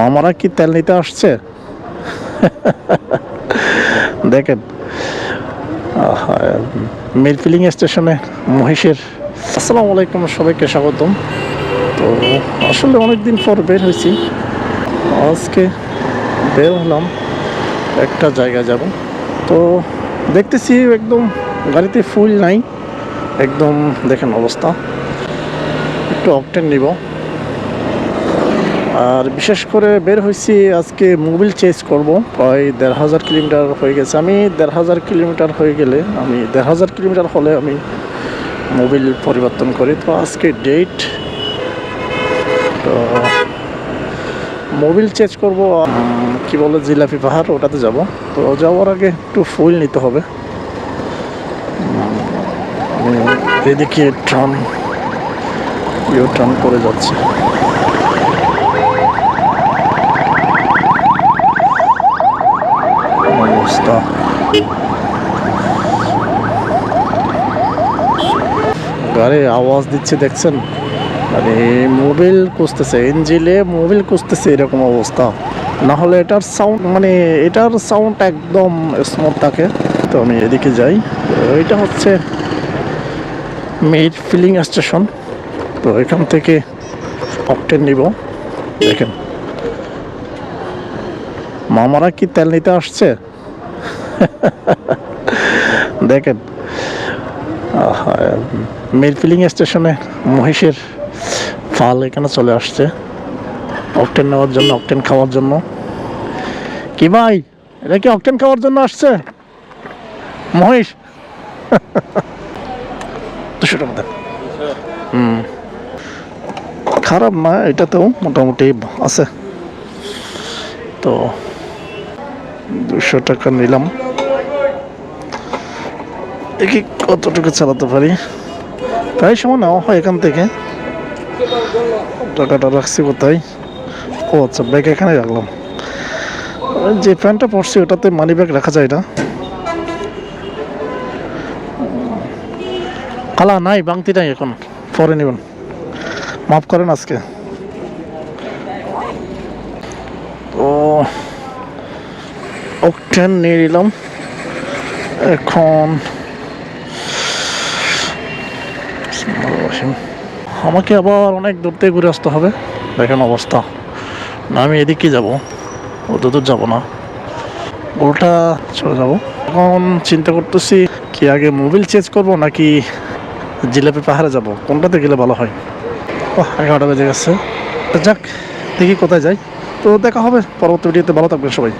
মামারা কি তেল নিতে আসছে? দেখেন মিল ফিলিং স্টেশনে মহিষের আসসালামু আলাইকুম, সবাইকে স্বাগতম। তো আসলে অনেকদিন পর বের হয়েছি। আজকে বের হলাম, একটা জায়গা যাব। তো দেখতেছি একদম গাড়িতে ফুল নাই। একদম দেখেন অবস্থা। একটু অপটেন নিব। আর বিশেষ করে বের হয়েছি আজকে মোবিল চেঞ্জ করব। প্রায় দেড় হাজার কিলোমিটার হয়ে গেছে। আমি দেড় হাজার কিলোমিটার হয়ে গেলে আমি দেড় হাজার কিলোমিটার হলে আমি মোবিল পরিবর্তন করি। তো আজকে ডেট তো মোবিল চেঞ্জ করব। কি বলে, জিলাপি পাহাড়, ওটাতে যাব। তো যাওয়ার আগে একটু ফুল নিতে হবে। এদিকে ট্রাম ইউ ট্রাম করে যাচ্ছে। অবস্থা গাড়ি আওয়াজ দিচ্ছে, দেখছেন? মানে মোবিল কুসতেছে ইঞ্জিলে মোবিল কুসতেছে এরকম অবস্থা। না হলে এটার সাউন্ড মানে এটার সাউন্ড একদম স্মুথ থাকে। তো আমি এদিকে যাই। এটা হচ্ছে মেড ফিলিং স্টেশন তো এখান থেকে অকটেন নিব। দেখেন। মামারা কি তেল নিতে আসছে? দেখেন মিল ফিলিং স্টেশনে মহিষের ফাল এখানে চলে আসছে। অকটেন নেওয়ার জন্য, অকটেন খাওয়ার জন্য। কি ভাই? এটা কি অকটেন খাওয়ার জন্য আসছে? মহিষ? দুশো টাকা দেন হুম। খারাপ না, এটাতেও মোটামুটি আছে। তো দুশো টাকা নিলাম। দেখি কতটুকু চালাতে পারি। প্রায় সময় নেওয়া হয় এখান থেকে। টাকাটা রাখছি কোথায়? ও আচ্ছা ব্যাগ এখানে রাখলাম। যে প্যান্টটা পরছি ওটাতে মানি ব্যাগ রাখা যায় না। কালা নাই, বাংতি নাই এখন। পরে নেবেন। মাফ করেন আজকে। তো অকটেন নিয়ে নিলাম। এখন আমাকে আবার অনেক দূর থেকে ঘুরে আসতে হবে। দেখেন অবস্থা। না, আমি এদিকে যাব। অত দূর যাব না। উল্টা চলে যাব। এখন চিন্তা করতেছি, কি আগে মোবিল চেঞ্জ করব নাকি জিলাপি পাহাড়ে যাব? কোনটাতে গেলে ভালো হয়? এগারোটা বেজে গেছে। যাক, দেখি কোথায় যাই। তো দেখা হবে। পরবর্তী ভিডিওতে ভালো থাকবেন সবাই।